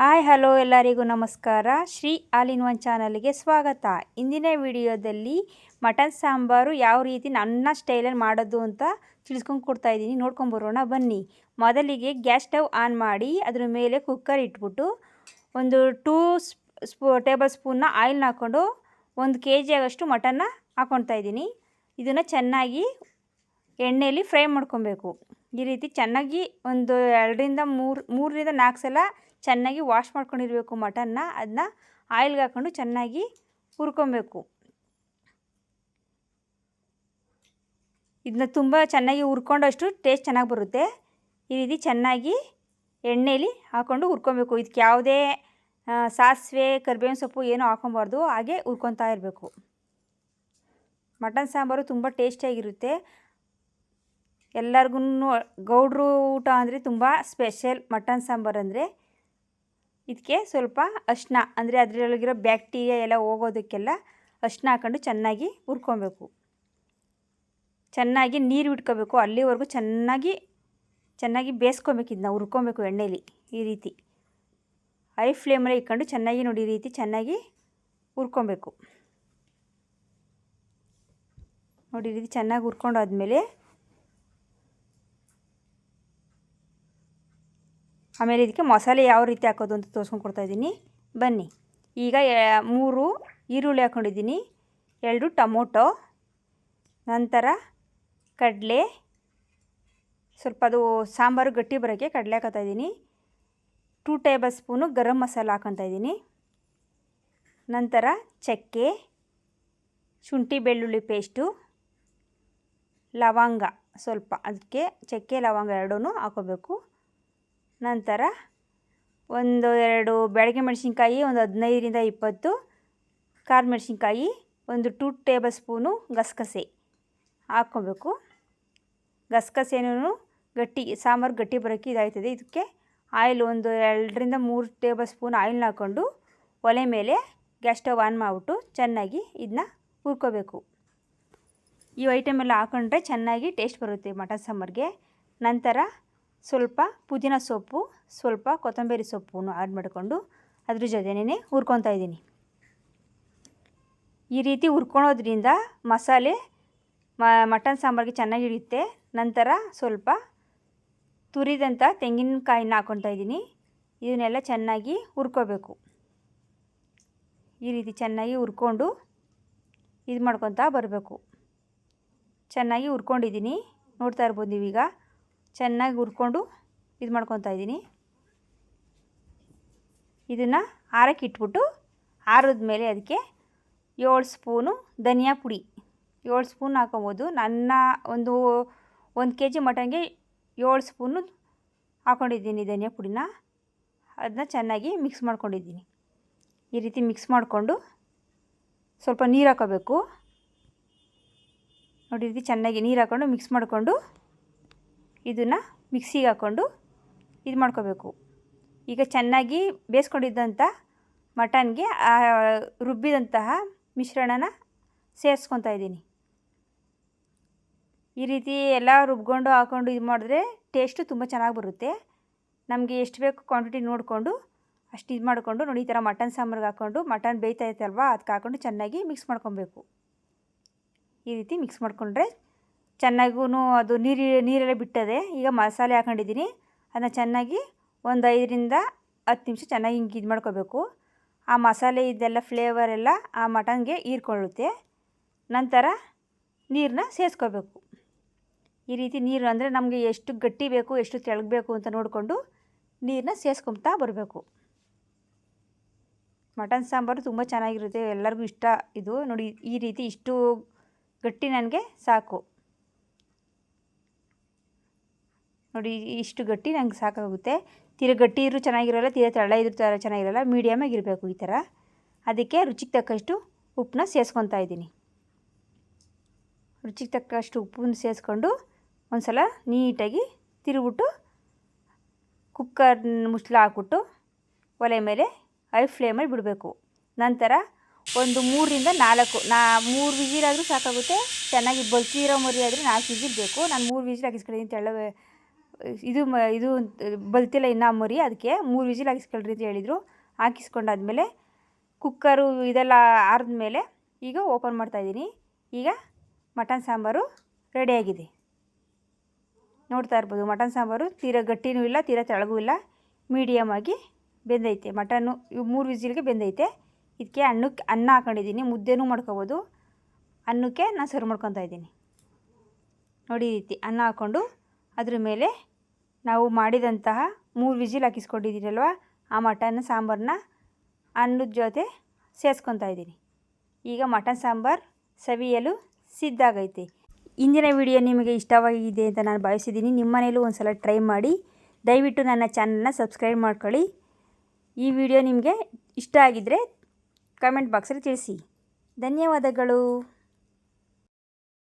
Hi, hello ಎಲ್ಲರಿಗೂ ನಮಸ್ಕಾರ. Shri all in one ಚಾನಲ್ಗೆ ಸ್ವಾಗತ. ಇಂದಿನ ವಿಡಿಯೋದಲ್ಲಿ ಮಟನ್ ಸಾಂಬಾರು ಯಾವ ರೀತಿ ನನ್ನ ಸ್ಟೈಲಲ್ಲಿ ಮಾಡೋದು ಅಂತ ತಿಳಿಸ್ಕೊಂಡು ಕೊಡ್ತಾ ಇದ್ದೀನಿ. ನೋಡ್ಕೊಂಡು ಬರೋಣ, ಬನ್ನಿ. ಮೊದಲಿಗೆ ಗ್ಯಾಸ್ ಸ್ಟವ್ ಆನ್ ಮಾಡಿ ಅದ್ರ ಮೇಲೆ ಕುಕ್ಕರ್ ಇಟ್ಬಿಟ್ಟು ಒಂದು ಟೂ ಸ್ಪೂ, ಟೇಬಲ್ ಸ್ಪೂನ್ನ ಆಯಿಲ್ನ ಹಾಕ್ಕೊಂಡು ಒಂದು ಕೆ ಜಿ ಆಗೋಷ್ಟು ಮಟನ್ನ ಹಾಕ್ಕೊಳ್ತಾ ಇದ್ದೀನಿ. ಇದನ್ನು ಚೆನ್ನಾಗಿ ಎಣ್ಣೆಯಲ್ಲಿ ಫ್ರೈ ಮಾಡ್ಕೊಬೇಕು. ಈ ರೀತಿ ಚೆನ್ನಾಗಿ ಒಂದು ಎರಡರಿಂದ ಮೂರು, ಮೂರರಿಂದ ನಾಲ್ಕು ಸಲ ಚೆನ್ನಾಗಿ ವಾಶ್ ಮಾಡ್ಕೊಂಡಿರಬೇಕು ಮಟನ್ನ ಅದನ್ನ ಆಯಿಲ್ಗೆ ಹಾಕ್ಕೊಂಡು ಚೆನ್ನಾಗಿ ಹುರ್ಕೊಬೇಕು. ಇದನ್ನ ತುಂಬ ಚೆನ್ನಾಗಿ ಹುರ್ಕೊಂಡಷ್ಟು ಟೇಸ್ಟ್ ಚೆನ್ನಾಗಿ ಬರುತ್ತೆ. ಈ ರೀತಿ ಚೆನ್ನಾಗಿ ಎಣ್ಣೆಯಲ್ಲಿ ಹಾಕ್ಕೊಂಡು ಹುರ್ಕೊಬೇಕು. ಇದಕ್ಕೆ ಯಾವುದೇ ಸಾಸಿವೆ, ಕರಿಬೇವಿನ ಸೊಪ್ಪು ಏನೂ ಹಾಕೊಬಾರ್ದು ಹಾಗೆ ಹುರ್ಕೊತಾ ಇರಬೇಕು. ಮಟನ್ ಸಾಂಬಾರು ತುಂಬ ಟೇಸ್ಟಿಯಾಗಿರುತ್ತೆ ಎಲ್ಲರಿಗೂ ಗೌಡ್ರು ಊಟ ಅಂದರೆ ತುಂಬ ಸ್ಪೆಷಲ್ ಮಟನ್ ಸಾಂಬಾರು ಅಂದರೆ. ಇದಕ್ಕೆ ಸ್ವಲ್ಪ ಅರಿಶಿನ ಅಂದರೆ ಅದರೊಳಗಿರೋ ಬ್ಯಾಕ್ಟೀರಿಯಾ ಎಲ್ಲ ಹೋಗೋದಕ್ಕೆಲ್ಲ ಅರಿಶಿನ ಹಾಕೊಂಡು ಚೆನ್ನಾಗಿ ಹುರ್ಕೊಬೇಕು. ಚೆನ್ನಾಗಿ ನೀರು ಬಿಟ್ಕೋಬೇಕು ಅಲ್ಲಿವರೆಗೂ ಚೆನ್ನಾಗಿ ಚೆನ್ನಾಗಿ ಬೇಯಿಸ್ಕೊಬೇಕು ಇದನ್ನ, ಹುರ್ಕೊಬೇಕು ಎಣ್ಣೆಲಿ ಈ ರೀತಿ. ಹೈ ಫ್ಲೇಮಲ್ಲಿ ಇಟ್ಕೊಂಡು ಚೆನ್ನಾಗಿ ನೋಡಿ ಈ ರೀತಿ ಚೆನ್ನಾಗಿ ಹುರ್ಕೊಬೇಕು. ನೋಡಿ ಈ ರೀತಿ ಚೆನ್ನಾಗಿ ಹುರ್ಕೊಂಡು ಆಮೇಲೆ ಇದಕ್ಕೆ ಮಸಾಲೆ ಯಾವ ರೀತಿ ಹಾಕೋದು ಅಂತ ತೋರಿಸ್ಕೊಂಡು ಕೊಡ್ತಾಯಿದ್ದೀನಿ ಬನ್ನಿ. ಈಗ ಮೂರು ಈರುಳ್ಳಿ ಹಾಕ್ಕೊಂಡಿದ್ದೀನಿ ಎರಡು ಟೊಮೊಟೊ, ನಂತರ ಕಡಲೆ, ಸ್ವಲ್ಪ ಅದು ಸಾಂಬಾರು ಗಟ್ಟಿ ಬರೋಕ್ಕೆ ಕಡಲೆ ಹಾಕೋತಾಯಿದ್ದೀನಿ two tablespoon garam masala ಹಾಕೊತಾ ಇದ್ದೀನಿ. ನಂತರ ಚಕ್ಕೆ, ಶುಂಠಿ ಬೆಳ್ಳುಳ್ಳಿ ಪೇಸ್ಟು, ಲವಂಗ ಸ್ವಲ್ಪ. ಅದಕ್ಕೆ ಚಕ್ಕೆ, ಲವಂಗ ಎರಡೂ ಹಾಕೋಬೇಕು. ನಂತರ ಒಂದು ಎರಡು ಬೆಳಗ್ಗೆ ಮೆಣಸಿನ್ಕಾಯಿ, ಒಂದು ಹದಿನೈದರಿಂದ ಇಪ್ಪತ್ತು ಖಾರ ಮೆಣಸಿನ್ಕಾಯಿ, ಒಂದು ಟೂ ಟೇಬಲ್ ಸ್ಪೂನು ಗಸಗಸೆ ಹಾಕ್ಕೊಬೇಕು. ಗಸಗಸೆನೂ ಗಟ್ಟಿ, ಸಾಂಬಾರು ಗಟ್ಟಿ ಬರೋಕ್ಕೆ ಇದಾಗ್ತದೆ. ಇದಕ್ಕೆ ಆಯಿಲ್ ಒಂದು ಎರಡರಿಂದ ಮೂರು ಟೇಬಲ್ ಸ್ಪೂನ್ ಆಯಿಲ್ನ ಹಾಕ್ಕೊಂಡು ಒಲೆ ಮೇಲೆ ಗ್ಯಾಸ್ ಸ್ಟವ್ ಆನ್ ಮಾಡಿಬಿಟ್ಟು ಚೆನ್ನಾಗಿ ಇದನ್ನ ಹುರ್ಕೋಬೇಕು. ಈ ಐಟಮ್ ಎಲ್ಲ ಹಾಕೊಂಡ್ರೆ ಚೆನ್ನಾಗಿ ಟೇಸ್ಟ್ ಬರುತ್ತೆ ಮಟನ್ ಸಾಂಬಾರಿಗೆ. ನಂತರ ಸ್ವಲ್ಪ ಪುದೀನ ಸೊಪ್ಪು, ಸ್ವಲ್ಪ ಕೊತ್ತಂಬರಿ ಸೊಪ್ಪನ್ನು ಆ್ಯಡ್ ಮಾಡಿಕೊಂಡು ಅದ್ರ ಜೊತೆನೇ ಹುರ್ಕೊತಾ ಇದ್ದೀನಿ. ಈ ರೀತಿ ಹುರ್ಕೊಳೋದ್ರಿಂದ ಮಸಾಲೆ ಮಟನ್ ಸಾಂಬಾರಿಗೆ ಚೆನ್ನಾಗಿ ಹಿಡಿಯುತ್ತೆ. ನಂತರ ಸ್ವಲ್ಪ ತುರಿದಂಥ ತೆಂಗಿನಕಾಯಿನ ಹಾಕ್ಕೊತಾ ಇದ್ದೀನಿ. ಇದನ್ನೆಲ್ಲ ಚೆನ್ನಾಗಿ ಹುರ್ಕೋಬೇಕು. ಈ ರೀತಿ ಚೆನ್ನಾಗಿ ಹುರ್ಕೊಂಡು ಇದು ಮಾಡ್ಕೊತಾ ಬರಬೇಕು. ಚೆನ್ನಾಗಿ ಹುರ್ಕೊಂಡಿದ್ದೀನಿ. ನೋಡ್ತಾ ಇರ್ಬೋದು ನೀವೀಗ. ಚೆನ್ನಾಗಿ ಹುರ್ಕೊಂಡು ಇದು ಮಾಡ್ಕೊತಾ ಇದ್ದೀನಿ. ಇದನ್ನು ಆರಕ್ಕೆ ಇಟ್ಬಿಟ್ಟು ಆರಿದ ಮೇಲೆ ಅದಕ್ಕೆ ಏಳು ಸ್ಪೂನು ಧನಿಯಾ ಪುಡಿ. ಏಳು ಸ್ಪೂನ್ ಹಾಕೊಬೋದು. ನನ್ನ ಒಂದು ಒಂದು ಕೆ ಜಿ ಮಟನ್ಗೆ ಏಳು ಸ್ಪೂನು ಹಾಕ್ಕೊಂಡಿದ್ದೀನಿ ಧನಿಯಾ ಪುಡಿನ. ಅದನ್ನ ಚೆನ್ನಾಗಿ ಮಿಕ್ಸ್ ಮಾಡ್ಕೊಂಡಿದ್ದೀನಿ. ಈ ರೀತಿ ಮಿಕ್ಸ್ ಮಾಡಿಕೊಂಡು ಸ್ವಲ್ಪ ನೀರು ಹಾಕೋಬೇಕು. ನೋಡಿ ರೀತಿ ಚೆನ್ನಾಗಿ ನೀರು ಹಾಕ್ಕೊಂಡು ಮಿಕ್ಸ್ ಮಾಡಿಕೊಂಡು ಇದನ್ನು ಮಿಕ್ಸಿಗೆ ಹಾಕ್ಕೊಂಡು ಇದು ಮಾಡ್ಕೋಬೇಕು. ಈಗ ಚೆನ್ನಾಗಿ ಬೇಯಿಸ್ಕೊಂಡಿದ್ದಂಥ ಮಟನ್ಗೆ ರುಬ್ಬಿದಂತಹ ಮಿಶ್ರಣನ ಸೇರಿಸ್ಕೊತಾ ಇದ್ದೀನಿ. ಈ ರೀತಿ ಎಲ್ಲ ರುಬ್ಕೊಂಡು ಹಾಕ್ಕೊಂಡು ಇದು ಮಾಡಿದ್ರೆ ಟೇಸ್ಟು ತುಂಬ ಚೆನ್ನಾಗಿ ಬರುತ್ತೆ. ನಮಗೆ ಎಷ್ಟು ಬೇಕು ಕ್ವಾಂಟಿಟಿ ನೋಡಿಕೊಂಡು ಅಷ್ಟು ಇದು ಮಾಡಿಕೊಂಡು ನೋಡಿ, ಈ ಥರ ಮಟನ್ ಸಾಂಬಾರ್ಗೆ ಹಾಕ್ಕೊಂಡು ಮಟನ್ ಬೇಯ್ತಾ ಇತ್ತಲ್ವ ಅದಕ್ಕೆ ಹಾಕ್ಕೊಂಡು ಚೆನ್ನಾಗಿ ಮಿಕ್ಸ್ ಮಾಡ್ಕೊಬೇಕು. ಈ ರೀತಿ ಮಿಕ್ಸ್ ಮಾಡಿಕೊಂಡ್ರೆ ಚೆನ್ನಾಗೂ ಅದು ನೀರು, ನೀರೆಲ್ಲ ಬಿಟ್ಟದೆ. ಈಗ ಮಸಾಲೆ ಹಾಕೊಂಡಿದ್ದೀನಿ. ಅದನ್ನ ಚೆನ್ನಾಗಿ ಒಂದು ಐದರಿಂದ ಹತ್ತು ನಿಮಿಷ ಚೆನ್ನಾಗಿ ಹಿಂಗೆ ಇದು ಮಾಡ್ಕೋಬೇಕು. ಆ ಮಸಾಲೆ ಇದೆಲ್ಲ ಫ್ಲೇವರ್ ಎಲ್ಲ ಆ ಮಟನ್ಗೆ ಹೀರ್ಕೊಳ್ಳುತ್ತೆ. ನಂತರ ನೀರನ್ನ ಸೇರಿಸ್ಕೋಬೇಕು ಈ ರೀತಿ ನೀರು ಅಂದರೆ ನಮಗೆ ಎಷ್ಟು ಗಟ್ಟಿ ಬೇಕು, ಎಷ್ಟು ತೆಳಗಬೇಕು ಅಂತ ನೋಡಿಕೊಂಡು ನೀರನ್ನ ಸೇರಿಸ್ಕೊತಾ ಬರಬೇಕು. ಮಟನ್ ಸಾಂಬಾರು ತುಂಬ ಚೆನ್ನಾಗಿರುತ್ತೆ. ಎಲ್ಲರಿಗೂ ಇಷ್ಟ. ಇದು ನೋಡಿ, ಈ ರೀತಿ ಇಷ್ಟು ಗಟ್ಟಿ ನನಗೆ ಸಾಕು. ನೋಡಿ, ಇಷ್ಟು ಗಟ್ಟಿ ನಂಗೆ ಸಾಕಾಗುತ್ತೆ. ತೀರ ಗಟ್ಟಿ ಇದ್ರೂ ಚೆನ್ನಾಗಿರೋಲ್ಲ, ತೀರ ತೆಳ್ಳ ಇದ್ರೂ ಚೆನ್ನಾಗಿರೋಲ್ಲ ಮೀಡಿಯಮಾಗಿ ಇರಬೇಕು ಈ ಥರ ಅದಕ್ಕೆ ರುಚಿಗೆ ತಕ್ಕಷ್ಟು ಉಪ್ಪನ್ನ ಸೇರಿಸ್ಕೊತಾ ಇದ್ದೀನಿ. ರುಚಿಗೆ ತಕ್ಕಷ್ಟು ಉಪ್ಪನ್ನು ಸೇರಿಸ್ಕೊಂಡು ಒಂದು ಸಲ ನೀಟಾಗಿ ತಿರುಗಿಬಿಟ್ಟು ಕುಕ್ಕರ್ ಮುಚ್ಚಳ ಹಾಕ್ಬಿಟ್ಟು ಒಲೆ ಮೇಲೆ ಐ ಫ್ಲೇಮಲ್ಲಿ ಬಿಡಬೇಕು. ನಂತರ ಒಂದು ಮೂರರಿಂದ ನಾಲ್ಕು, ನಾ ಮೂರು ವಿಜಿಲಾದರೂ ಸಾಕಾಗುತ್ತೆ. ಚೆನ್ನಾಗಿ ಬಲ್ಸಿರೋ ಮರಿ ಆದರೆ ನಾಲ್ಕು ವಿಜಿಲ್ ಬೇಕು. ನಾನು ಮೂರು ವಿಜಿಲ್ ಹಾಕಿಸ್ಕೊಂಡಿದ್ದೀನಿ ತೆಳ್ಳ ಇದು ಮ, ಇದು ಬಲ್ತಿಲ್ಲ ಇನ್ನೂ ಮರಿ, ಅದಕ್ಕೆ ಮೂರು ವಿಜಿಲ್ ಹಾಕಿಸ್ಕೊಳ್ರಿ ಅಂತ ಹೇಳಿದರು. ಹಾಕಿಸ್ಕೊಂಡಾದ್ಮೇಲೆ ಕುಕ್ಕರು ಇದೆಲ್ಲ ಆರಿದ್ಮೇಲೆ ಈಗ ಓಪನ್ ಮಾಡ್ತಾಯಿದ್ದೀನಿ ಈಗ ಮಟನ್ ಸಾಂಬಾರು ರೆಡಿಯಾಗಿದೆ. ನೋಡ್ತಾ ಇರ್ಬೋದು, ಮಟನ್ ಸಾಂಬಾರು ತೀರಾ ಗಟ್ಟಿನೂ ಇಲ್ಲ, ತೀರಾ ತೆಳಗೂ ಇಲ್ಲ ಮೀಡಿಯಮ್ ಆಗಿ ಬೆಂದೈತೆ. ಮಟನ್ನು, ಇವು ಮೂರು ವಿಸಿಲ್ಗೆ ಬೆಂದೈತೆ. ಇದಕ್ಕೆ ಅನ್ನಕ್ಕೆ, ಅನ್ನ ಹಾಕೊಂಡಿದ್ದೀನಿ, ಮುದ್ದೆನೂ ಮಾಡ್ಕೋಬೋದು. ಅನ್ನಕ್ಕೆ ನಾನು ಸರ್ವ್ ಮಾಡ್ಕೊತಾ ಇದ್ದೀನಿ. ನೋಡಿ ರೀತಿ ಅನ್ನ ಹಾಕ್ಕೊಂಡು ಅದ್ರ ಮೇಲೆ ನಾವು ಮಾಡಿದಂತಹ ಮೂರು ವಿಜಿಲ್ ಹಾಕಿಸ್ಕೊಂಡಿದ್ದೀರಲ್ವ? ಆ ಮಟನ್ ಸಾಂಬಾರನ್ನ ಅನ್ನದ ಜೊತೆ ಸೇರಿಸ್ಕೊತಾ ಇದ್ದೀನಿ. ಈಗ ಮಟನ್, ಸಾಂಬಾರು ಸವಿಯಲು ಸಿದ್ಧಾಗೈತೆ ಇಂದಿನ ವಿಡಿಯೋ ನಿಮಗೆ ಇಷ್ಟವಾಗಿದೆ ಅಂತ ನಾನು ಭಾವಿಸಿದ್ದೀನಿ. ನಿಮ್ಮ ಮನೇಲೂ ಒಂದು ಸಲ ಟ್ರೈ ಮಾಡಿ. ದಯವಿಟ್ಟು ನನ್ನ ಚಾನಲ್ನ ಸಬ್ಸ್ಕ್ರೈಬ್ ಮಾಡ್ಕೊಳ್ಳಿ. ಈ ವಿಡಿಯೋ ನಿಮಗೆ ಇಷ್ಟ ಆಗಿದ್ದರೆ ಕಮೆಂಟ್ ಬಾಕ್ಸಲ್ಲಿ ತಿಳಿಸಿ. ಧನ್ಯವಾದಗಳು.